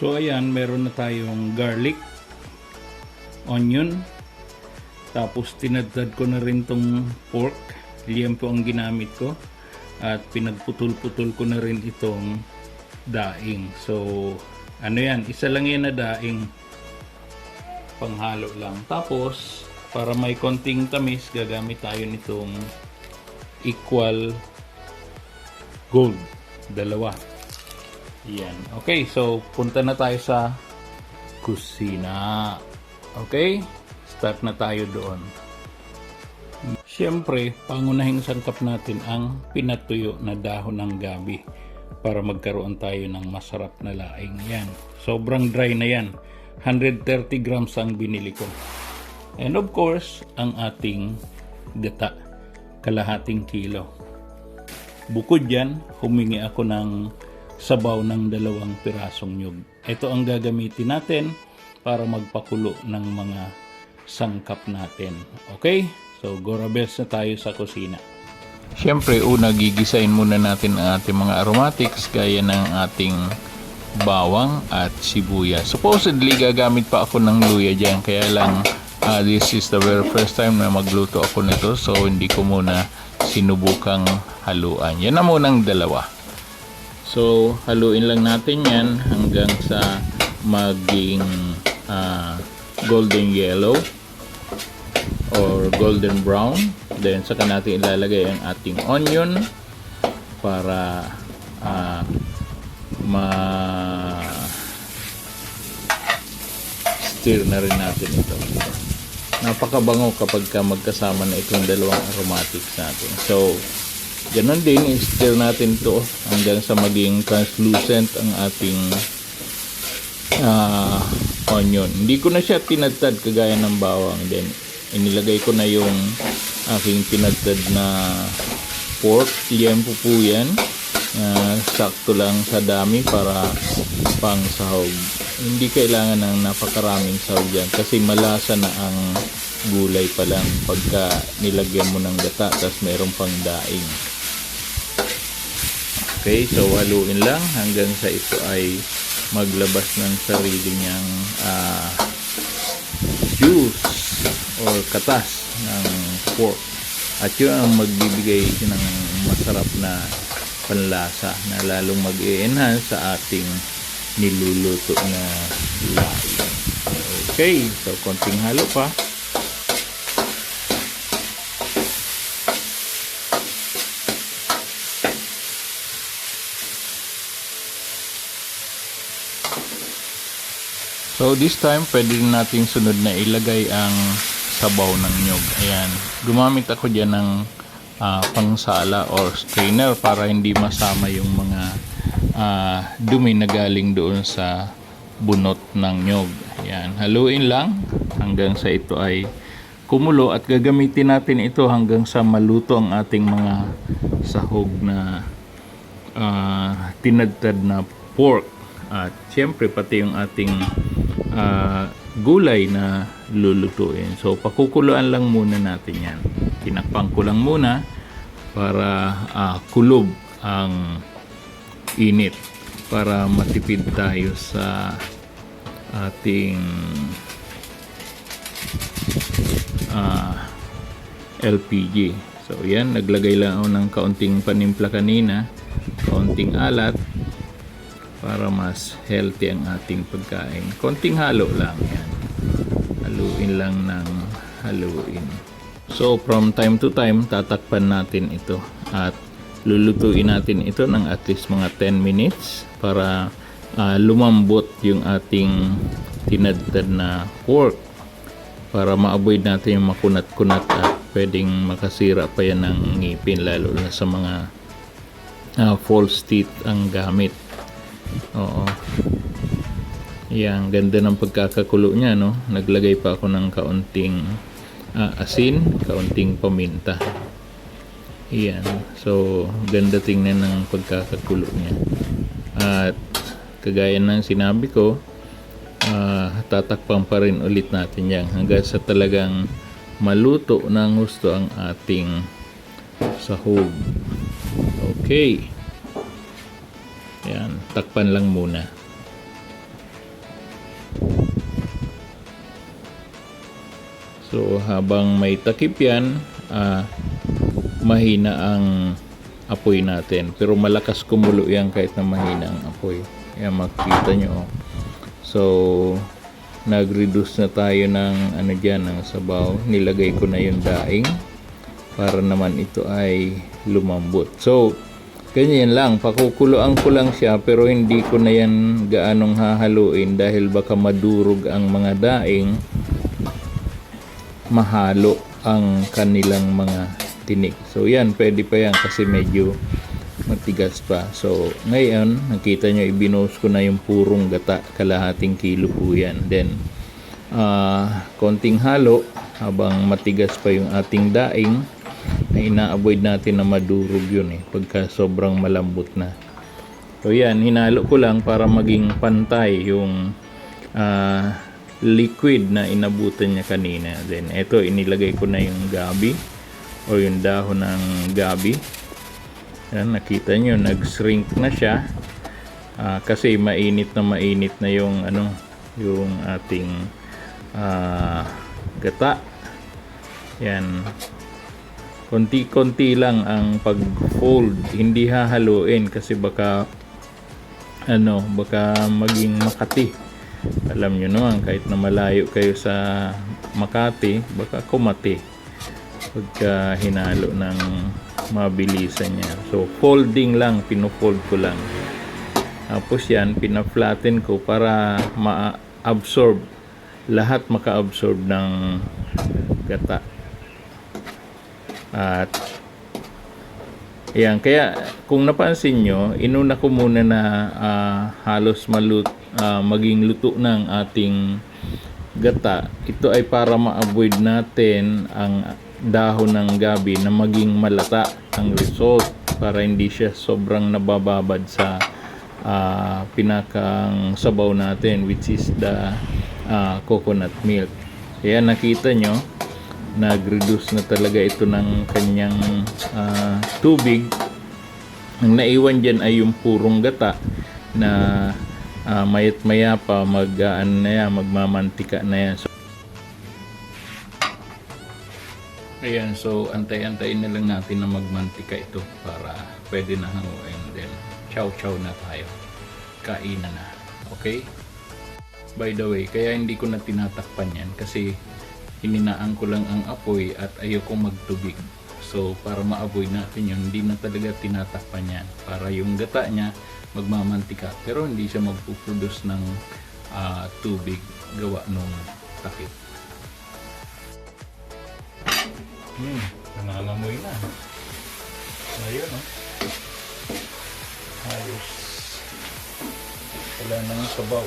So ayan, meron na tayong garlic, onion, tapos tinadtad ko na rin tong pork. Liempo ang ginamit ko. At pinagputol-putol ko na rin itong daing. So, ano yan, isa lang yan na daing. Panghalo lang. Tapos, para may konting tamis, gagamit tayo nitong equal gold. Dalawa. Yan. Okay, so punta na tayo sa kusina. Okay? Start na tayo doon. Siyempre, pangunahing sangkap natin ang pinatuyo na dahon ng gabi para magkaroon tayo ng masarap na laing. Yan. Sobrang dry na yan. 130 grams ang binili ko. And of course, ang ating gata. Kalahating kilo. Bukod yan, humingi ako ng sabaw ng dalawang pirasong nyug. Ito ang gagamitin natin para magpakulo ng mga sangkap natin. Okay? So, gorabels na tayo sa kusina. Siyempre, una gigisain muna natin ang ating mga aromatics gaya ng ating bawang at sibuyas. Supposedly, gagamit pa ako ng luya dyan. Kaya lang, ah, this is the very first time na magluto ako nito. So, hindi ko muna sinubukang haluan. Yan na munang dalawa. So, haluin lang natin yan hanggang sa maging ah, golden yellow or golden brown. Then, saka natin ilalagay ang ating onion para ah, ma stir na rin natin ito. Napakabango kapag ka magkasama na itong dalawang aromatics natin. So, ganun din, i-stir natin ito hanggang sa maging translucent ang ating ah, onion. Hindi ko na siya tinadtad kagaya ng bawang. Then, inilagay ko na yung aking tinadtad na pork. Liempo po yan. Ah, sakto lang sa dami para pang sahog. Hindi kailangan ng napakaraming sahog yan kasi malasa na ang gulay pa lang pagka nilagyan mo ng gata tapos meron pang daing. Okay, so haluin lang hanggang sa ito ay maglabas ng sarili niyang ah, juice or katas ng pork. At yun ang magbibigay ng masarap na panlasa na lalong mag-enhance sa ating niluluto na laing. Okay, so konting halo pa. So this time, pwede rin nating sunod na ilagay ang sabaw ng nyog. Ayan. Gumamit ako dyan ng ah, pangsala or strainer para hindi masama yung mga ah, dumi na galing doon sa bunot ng nyog. Ayan. Haluin lang hanggang sa ito ay kumulo at gagamitin natin ito hanggang sa maluto ang ating mga sahog na ah, tinadtad na pork at siyempre pati yung ating ah, gulay na lulutuin. So pakukuluan lang muna natin yan. Tinakpan ko lang muna para ah, kulob ang init para matipid tayo sa ating ah, LPG. So yan, naglagay lang ako ng kaunting panimpla kanina, kaunting alat para mas healthy ang ating pagkain. Konting halo lang yan. Haluin lang ng haluin. So from time to time, tatakpan natin ito at lulutuin natin ito ng at least mga 10 minutes para ah, lumambot yung ating tinadtad na pork para ma-avoid natin yung makunat-kunat at pwedeng makasira pa yan ng ngipin lalo na sa mga ah, false teeth ang gamit. Oo. Yan, ganda ng pagkakakulo niya, no? Naglagay pa ako ng kaunting ah, asin, kaunting paminta. Yan. So, ganda tingnan ng pagkakakulo niya. At kagaya ng sinabi ko, ah, tatakpan pa rin ulit natin yan hanggang sa talagang maluto ng gusto ang ating sahog. Okay. Yan, takpan lang muna. So habang may takip yan, ah, mahina ang apoy natin. Pero malakas kumulo yan kahit na mahina ang apoy. Yan makikita nyo. Oh. So nag-reduce na tayo ng ano dyan, ng sabaw. Nilagay ko na yung daing para naman ito ay lumambot. So, ganyan lang. Pakukuloan ko lang siya pero hindi ko na yan gaanong hahaluin dahil baka madurog ang mga daing mahalo ang kanilang mga tinik. So yan, pwede pa yan kasi medyo matigas pa. So ngayon, nakita nyo, ibinos ko na yung purong gata, kalahating kilo po yan. Then, ah konting halo, habang matigas pa yung ating daing, ay ina-avoid natin na madurog yun eh, pagka sobrang malambot na. So yan, hinalo ko lang para maging pantay yung ah, liquid na inabutan niya kanina. Then ito, inilagay ko na yung gabi o yung dahon ng gabi. Yan, nakita nyo, nag-shrink na siya. Ah, kasi mainit na mainit na yung ano, yung ating ah, gata. Yan. Konti-konti lang ang pag-fold, hindi hahaluin kasi baka ano, baka maging Makati. Alam nyo naman, kahit na malayo kayo sa Makati, baka kumati pagka hinalo ng mabilisan niya. So, folding lang, pino-fold ko lang. Tapos yan, pina-flatten ko para ma-absorb. Lahat maka-absorb ng gata. At Ayan, kaya kung napansin nyo, inuna ko muna na ah, halos malut, ah, maging luto ng ating gata. Ito ay para ma-avoid natin ang dahon ng gabi na maging malata ang result para hindi siya sobrang nabababad sa ah, pinakang sabaw natin which is the ah, coconut milk. Kaya nakita nyo, nag-reduce na talaga ito ng kanyang ah, tubig. Ang naiwan dyan ay yung purong gata na ah, mayat maya pa mag ah, ano na yan, magmamantika na yan. So, Ayan, so antay-antayin na lang natin na magmantika ito para pwede na hanguin. Then, chow-chow na tayo. Kainan na. Okay? By the way, kaya hindi ko na tinatakpan yan kasi hininaan ko lang ang apoy at ayoko magtubig. So, para ma-avoid natin yun, hindi na talaga tinatakpan yan. Para yung gata niya magmamantika. Pero hindi siya magpuproduce ng ah, tubig gawa nung takip. Hmm, nangangamoy na. Ayun, oh. Ayos. Wala nang sabaw.